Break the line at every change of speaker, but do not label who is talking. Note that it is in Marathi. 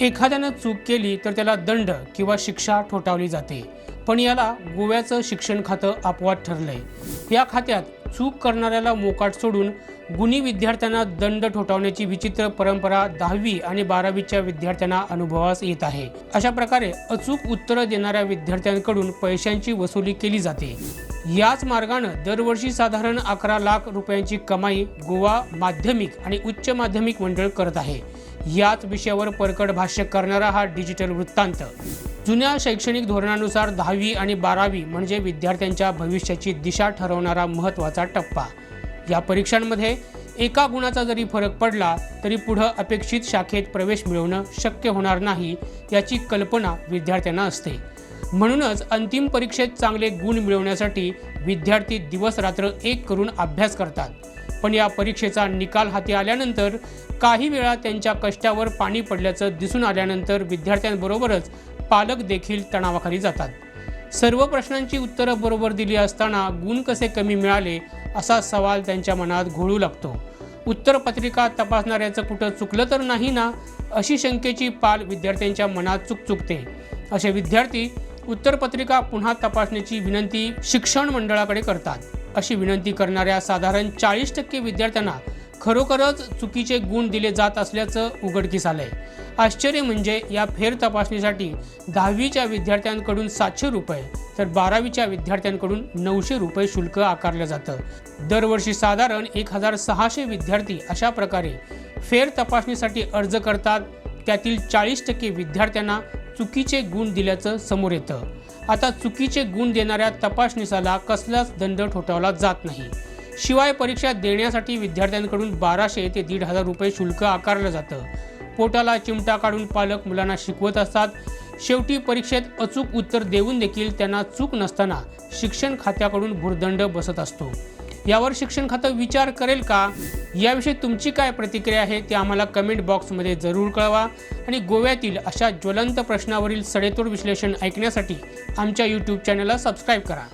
एखाद्यानं चूक केली तर त्याला दंड किंवा शिक्षा ठोठावली जाते. पण याला गोव्याचं शिक्षण खातं अपवाद ठरलंय. या खात्यात चूक करणाऱ्याला मोकाट सोडून गुणी विद्यार्थ्यांना दंड ठोठावण्याची विचित्र परंपरा दहावी आणि बारावीच्या विद्यार्थ्यांना अनुभवास येत आहे. अशा प्रकारे अचूक उत्तरं देणाऱ्या विद्यार्थ्यांकडून पैशांची वसुली केली जाते. याच मार्गानं दरवर्षी साधारण अकरा लाख रुपयांची कमाई गोवा माध्यमिक आणि उच्च माध्यमिक मंडळ करत आहे. याच विषयावर परकड भाष्य करणारा हा डिजिटल वृत्तांत. जुन्या शैक्षणिक धोरणानुसार दहावी आणि बारावी म्हणजे विद्यार्थ्यांच्या भविष्याची दिशा ठरवणारा महत्त्वाचा टप्पा. या परीक्षांमध्ये एका गुणाचा जरी फरक पडला तरी पुढं अपेक्षित शाखेत प्रवेश मिळवणं शक्य होणार नाही याची कल्पना विद्यार्थ्यांना असते. म्हणूनच अंतिम परीक्षेत चांगले गुण मिळवण्यासाठी विद्यार्थी दिवस रात्र एक करून अभ्यास करतात. पण या परीक्षेचा निकाल हाती आल्यानंतर काही वेळा त्यांच्या कष्टावर पाणी पडल्याचं दिसून आल्यानंतर विद्यार्थ्यांबरोबरच पालक देखील तणावाखाली जातात. सर्व प्रश्नांची उत्तरं बरोबर दिली असताना गुण कसे कमी मिळाले असा सवाल त्यांच्या मनात घोळू लागतो. उत्तरपत्रिका तपासणाऱ्याचं कुठं चुकलं तर नाही ना अशी शंकेची पाल विद्यार्थ्यांच्या मनात चुकचुकते. असे विद्यार्थी उत्तरपत्रिका पुन्हा तपासण्याची विनंती शिक्षण मंडळाकडे करतात. अशी विनंती करणाऱ्या साधारण चाळीस टक्के विद्यार्थ्यांना खरोखरच चुकीचे गुण दिले जात असल्याचं उघडकीस आलंय. आश्चर्य म्हणजे या फेर तपासणीसाठी दहावीच्या विद्यार्थ्यांकडून सातशे रुपये तर बारावीच्या विद्यार्थ्यांकडून नऊशे रुपये शुल्क आकारलं जातं. दरवर्षी साधारण एक हजार सहाशे विद्यार्थी अशा प्रकारे फेर तपासणीसाठी अर्ज करतात. त्यातील चाळीस टक्के विद्यार्थ्यांना चुकीचे गुण दिल्याचं समोर येतं. आता चुकीचे गुण देणाऱ्या तपासणीसाला कसलाच दंड ठोठावला जात नाही. शिवाय परीक्षा देण्यासाठी विद्यार्थ्यांकडून बाराशे ते दीड हजार रुपये शुल्क आकारलं जातं. पोटाला चिमटा काढून पालक मुलांना शिकवत असतात. शेवटी परीक्षेत अचूक उत्तर देऊन देखील त्यांना चूक नसताना शिक्षण खात्याकडून भुर्दंड बसत असतो. यावर शिक्षण खातं विचार करेल का? याविषयी तुमची काय प्रतिक्रिया आहे ते आम्हाला कमेंट बॉक्समध्ये जरूर कळवा. आणि गोव्यातील अशा ज्वलंत प्रश्नावरील सडेतोड विश्लेषण ऐकण्यासाठी आमच्या यूट्यूब चॅनलला सबस्क्राईब करा.